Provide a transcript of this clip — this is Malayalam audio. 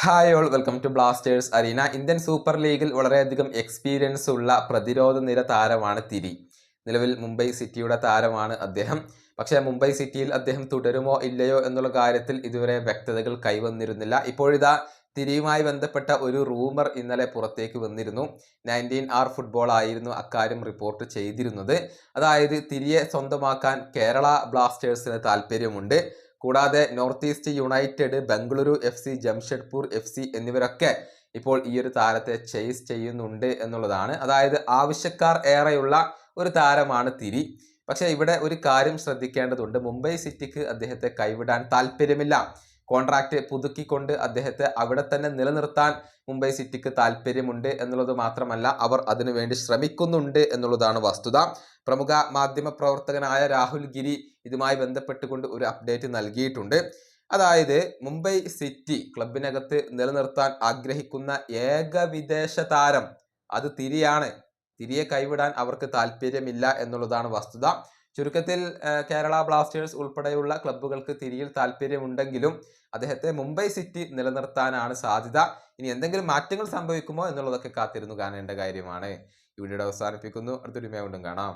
Hi all welcome to Blasters arena Indian super ലീഗിൽ വളരെയധികം എക്സ്പീരിയൻസ് ഉള്ള പ്രതിരോധ നിര താരമാണ് തിരി. നിലവിൽ മുംബൈ സിറ്റിയുടെ താരമാണ് അദ്ദേഹം. പക്ഷേ മുംബൈ സിറ്റിയിൽ അദ്ദേഹം തുടരുമോ ഇല്ലയോ എന്നുള്ള കാര്യത്തിൽ ഇതുവരെ വ്യക്തതകൾ കൈവന്നിരുന്നില്ല. ഇപ്പോഴിതാ തിരിയുമായി ബന്ധപ്പെട്ട ഒരു റൂമർ ഇന്നലെ പുറത്തേക്ക് വന്നിരുന്നു. നയന്റീൻ ആർ ഫുട്ബോൾ ആയിരുന്നു അക്കാര്യം റിപ്പോർട്ട് ചെയ്തിരുന്നത്. അതായത് തിരിയെ സ്വന്തമാക്കാൻ കേരള ബ്ലാസ്റ്റേഴ്സിന് താല്പര്യമുണ്ട്. കൂടാതെ North East United Bengaluru F C Jamshedpur F C എന്നിവരൊക്കെ ഇപ്പോൾ ഈ ഒരു താരത്തെ ചേസ് ചെയ്യുന്നുണ്ട് എന്നുള്ളതാണ്. അതായത് ആവശ്യക്കാർ ഏറെയുള്ള ഒരു താരമാണ് തിരി. പക്ഷേ ഇവിടെ ഒരു കാര്യം ശ്രദ്ധിക്കേണ്ടതുണ്ട്. മുംബൈ സിറ്റിക്ക് അദ്ദേഹത്തെ കൈവിടാൻ താല്പര്യമില്ല. കോൺട്രാക്റ്റ് പുതുക്കിക്കൊണ്ട് അദ്ദേഹത്തെ അവിടെ തന്നെ നിലനിർത്താൻ മുംബൈ സിറ്റിക്ക് താല്പര്യമുണ്ട് എന്നുള്ളത് മാത്രമല്ല അവർ അതിനുവേണ്ടി ശ്രമിക്കുന്നുണ്ട് എന്നുള്ളതാണ് വസ്തുത. പ്രമുഖ മാധ്യമ പ്രവർത്തകനായ രാഹുൽ ഗിരി ഇതുമായി ബന്ധപ്പെട്ടുകൊണ്ട് ഒരു അപ്ഡേറ്റ് നൽകിയിട്ടുണ്ട്. അതായത് മുംബൈ സിറ്റി ക്ലബിനകത്ത് നിലനിർത്താൻ ആഗ്രഹിക്കുന്ന ഏക വിദേശ താരം അത് തിരിയാണ്. തിരിയെ കൈവിടാൻ അവർക്ക് താല്പര്യമില്ല എന്നുള്ളതാണ് വസ്തുത. ചുരുക്കത്തിൽ കേരള ബ്ലാസ്റ്റേഴ്സ് ഉൾപ്പെടെയുള്ള ക്ലബ്ബുകൾക്ക് തിരിയിൽ താല്പര്യമുണ്ടെങ്കിലും അദ്ദേഹത്തെ മുംബൈ സിറ്റി നിലനിർത്താനാണ് സാധ്യത. ഇനി എന്തെങ്കിലും മാറ്റങ്ങൾ സംഭവിക്കുമോ എന്നുള്ളതൊക്കെ കാത്തിരുന്നു കാണേണ്ട കാര്യമാണ്. ഇവിടെ അവസാനിപ്പിക്കുന്നു. അടുത്തൊരു കൊണ്ടും കാണാം.